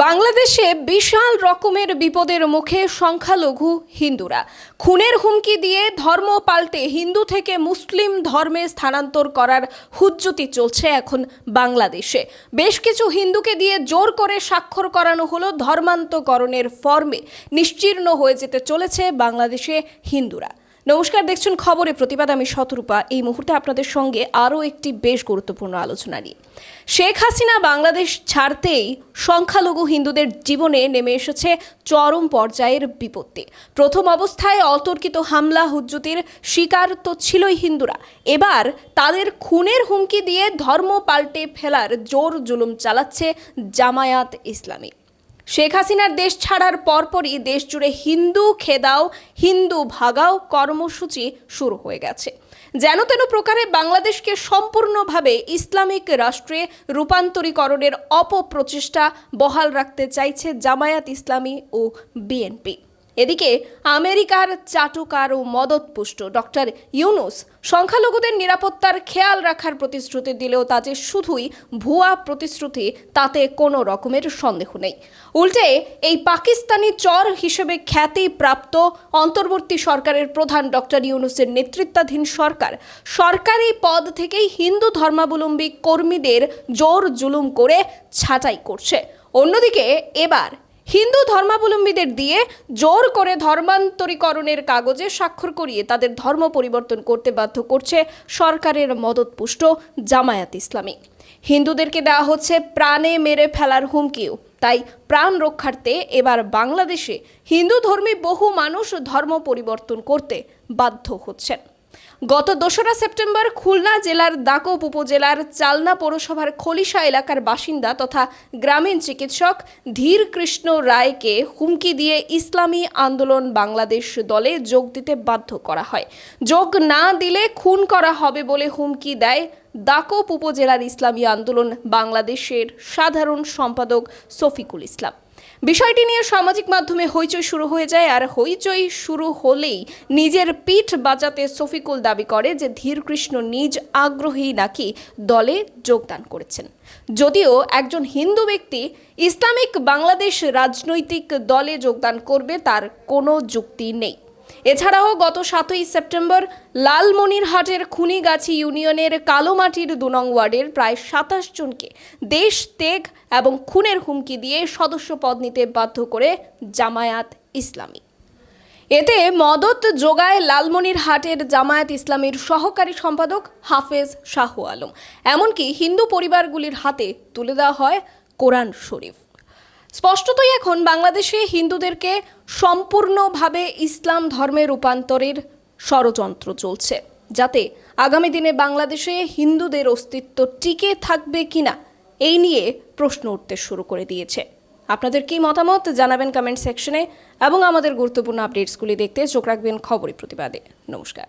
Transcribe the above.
বাংলাদেশে বিশাল রকমের বিপদের মুখে সংখ্যালঘু হিন্দুরা। খুনের হুমকি দিয়ে ধর্ম পাল্টে হিন্দু থেকে মুসলিম ধর্মে স্থানান্তর করার হুজ্জতি চলছে এখন বাংলাদেশে। বেশ কিছু হিন্দুকে দিয়ে জোর করে স্বাক্ষর করানো হলো ধর্মান্তকরণের ফর্মে। নিশ্চিহ্ন হয়ে যেতে চলেছে বাংলাদেশে হিন্দুরা। নমস্কার, দেখছেন খবরে প্রতিবাদ। আমি শতরূপা। এই মুহূর্তে আপনাদের সঙ্গে আরও একটি বেশ গুরুত্বপূর্ণ আলোচনা নিয়ে। শেখ হাসিনা বাংলাদেশ ছাড়তেই সংখ্যালঘু হিন্দুদের জীবনে নেমে এসেছে চরম পর্যায়ের বিপত্তি। প্রথম অবস্থায় অতর্কিত হামলা, হুজ্জুতির শিকার তো ছিলই হিন্দুরা। এবার তাদের খুনের হুমকি দিয়ে ধর্ম পাল্টে ফেলার জোর জুলুম চালাচ্ছে জামায়াত ইসলামী। শেখ হাসিনার দেশ ছাড়ার পরপরই দেশ জুড়ে হিন্দু খেদাও, হিন্দু ভাগাও কর্মসূচি শুরু হয়ে গেছে। যেন তেন প্রকারে বাংলাদেশকে সম্পূর্ণভাবে ইসলামিক রাষ্ট্রে রূপান্তরীকরণের অপপ্রচেষ্টা বহাল রাখতে চাইছে জামায়াত ইসলামী ও বিএনপি। এদিকে আমেরিকার চাটুকার ও মদতপুষ্ট ডক্টর ইউনুস সংখ্যালঘুদের নিরাপত্তার খেয়াল রাখার প্রতিশ্রুতি দিলেও তা যে শুধুই ভুয়া প্রতিশ্রুতি, তাতে কোনো রকমের সন্দেহ নেই। উল্টে এই পাকিস্তানি চর হিসেবে খ্যাতি প্রাপ্ত অন্তর্বর্তী সরকারের প্রধান ডক্টর ইউনুসের নেতৃত্বাধীন সরকার সরকারি পদ থেকেই হিন্দু ধর্মাবলম্বী কর্মীদের জোর জুলুম করে ছাঁটাই করছে। অন্যদিকে এবার হিন্দু ধর্মাবলম্বীদের দিয়ে জোর করে ধর্মান্তরীকরণের কাগজে স্বাক্ষর করিয়ে তাদের ধর্ম পরিবর্তন করতে বাধ্য করছে সরকারের মদতপুষ্ট জামায়াত ইসলামী। হিন্দুদেরকে দেওয়া হচ্ছে প্রাণে মেরে ফেলার হুমকিও। তাই প্রাণ রক্ষার্থে এবার বাংলাদেশে হিন্দু ধর্মী বহু মানুষ ধর্ম পরিবর্তন করতে বাধ্য হচ্ছেন। গত দোসরা সেপ্টেম্বর খুলনা জেলার দাকোপ উপজেলার চালনা পৌরসভার খলিশা এলাকার বাসিন্দা তথা গ্রামীণ চিকিৎসক ধীর কৃষ্ণ রায়কে হুমকি দিয়ে ইসলামী আন্দোলন বাংলাদেশ দলে যোগ দিতে বাধ্য করা হয়। যোগ না দিলে খুন করা হবে বলে হুমকি দেয় দাকোপ উপজেলার ইসলামী আন্দোলন বাংলাদেশের সাধারণ সম্পাদক শফিকুল ইসলাম। বিষয়টি নিয়ে সামাজিক মাধ্যমে হইচই শুরু হয়ে যায়, আর হইচই শুরু হলেই নিজের পিঠ বাঁচাতে শফিকুল দাবি করে যে ধীরকৃষ্ণ নিজ আগ্রহী নাকি দলে যোগদান করেছেন। যদিও একজন হিন্দু ব্যক্তি ইসলামিক বাংলাদেশ রাজনৈতিক দলে যোগদান করবে, তার কোনো যুক্তি নেই। এছাড়াও গত সাতই সেপ্টেম্বর লালমনিরহাটের খুনিগাছি ইউনিয়নের কালোমাটির দু নং ওয়ার্ডের প্রায় সাতাশ জনকে দেশ ত্যাগ এবং খুনের হুমকি দিয়ে সদস্য পদ নিতে বাধ্য করে জামায়াত ইসলামী। এতে মদত যোগায় লালমনিরহাটের জামায়াত ইসলামীর সহকারী সম্পাদক হাফেজ শাহ আলম। এমনকি হিন্দু পরিবারগুলির হাতে তুলে দেওয়া হয় কোরআন শরীফ। স্পষ্টতই এখন বাংলাদেশে হিন্দুদেরকে সম্পূর্ণভাবে ইসলাম ধর্মে রূপান্তরের ষড়যন্ত্র চলছে, যাতে আগামী দিনে বাংলাদেশে হিন্দুদের অস্তিত্ব টিকে থাকবে কিনা, এই নিয়ে প্রশ্ন উঠতে শুরু করে দিয়েছে। আপনাদের কি মতামত জানাবেন কমেন্ট সেকশনে এবং আমাদের গুরুত্বপূর্ণ আপডেটসগুলি দেখতে চোখ রাখবেন খবরের প্রতিবাদে। নমস্কার।